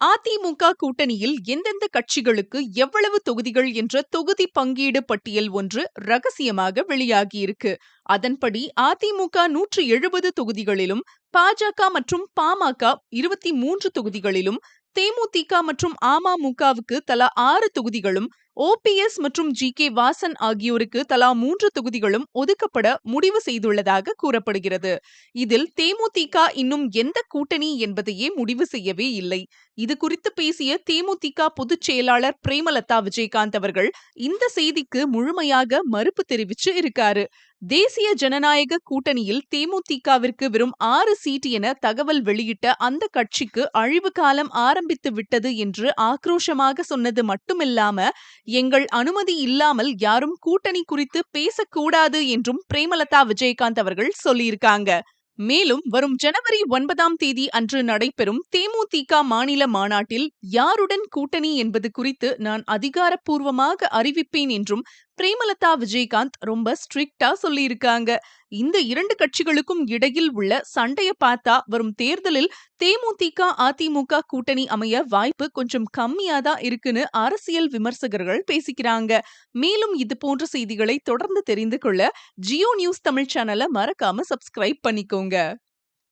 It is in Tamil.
அதிமுக கூட்டணியில் எந்தெந்த கட்சிகளுக்கு எவ்வளவு தொகுதிகள் என்ற தொகுதி பங்கீடு பட்டியல் ஒன்று ரகசியமாக வெளியாகியிருக்கு. அதன்படி அதிமுக நூற்று எழுபது தொகுதிகளிலும் பாஜக மற்றும் பாமக இருபத்தி மூன்று தொகுதிகளிலும் தேமுதிக மற்றும் அமமுகவுக்கு தலா ஆறு தொகுதிகளும் ஓபிஎஸ் மற்றும் ஜி கே வாசன் ஆகியோருக்கு தலா மூன்று தொகுதிகளும் ஒதுக்கப்பட முடிவு செய்துள்ளதாக கூறப்படுகிறது. இதில் தேமுதிக இன்னும் எந்த கூட்டணி என்பதையே முடிவு செய்யவே இல்லை. இது குறித்து பேசிய தேமுதிக பொதுச் செயலாளர் பிரேமலதா விஜயகாந்த் அவர்கள் இந்த செய்திக்கு முழுமையாக மறுப்பு தெரிவிச்சு இருக்காரு. தேசிய ஜனநாயக கூட்டணியில் தேமுதிகவிற்கு வெறும் ஆறு சீட் என தகவல் வெளியிட்ட அந்த கட்சிக்கு அழிவு காலம் ஆரம்பித்து விட்டது என்று ஆக்ரோஷமாக சொன்னது மட்டுமில்லாம எங்கள் அனுமதி இல்லாமல் யாரும் கூட்டணி குறித்து பேசக்கூடாது என்றும் பிரேமலதா விஜயகாந்த் அவர்கள் சொல்லியிருக்காங்க. மேலும் வரும் ஜனவரி ஒன்பதாம் தேதி அன்று நடைபெறும் தேமுதிக மாநில மாநாட்டில் யாருடன் கூட்டணி என்பது குறித்து நான் அதிகாரப்பூர்வமாக அறிவிப்பேன் என்றும் பிரேமலதா விஜயகாந்த் ரொம்ப ஸ்ட்ரிக்டா சொல்லியிருக்காங்க. இந்த இரண்டு கட்சிகளுக்கும் இடையில் உள்ள சண்டைய பார்த்தா வரும் தேர்தலில் தேமுதிக அதிமுக கூட்டணி அமைய வாய்ப்பு கொஞ்சம் கம்மியா தான் இருக்குன்னு அரசியல் விமர்சகர்கள் பேசிக்கிறாங்க. மேலும் இது போன்ற செய்திகளை தொடர்ந்து தெரிந்து கொள்ள ஜியோ நியூஸ் தமிழ் சேனலை மறக்காம சப்ஸ்கிரைப் பண்ணிக்கோங்க.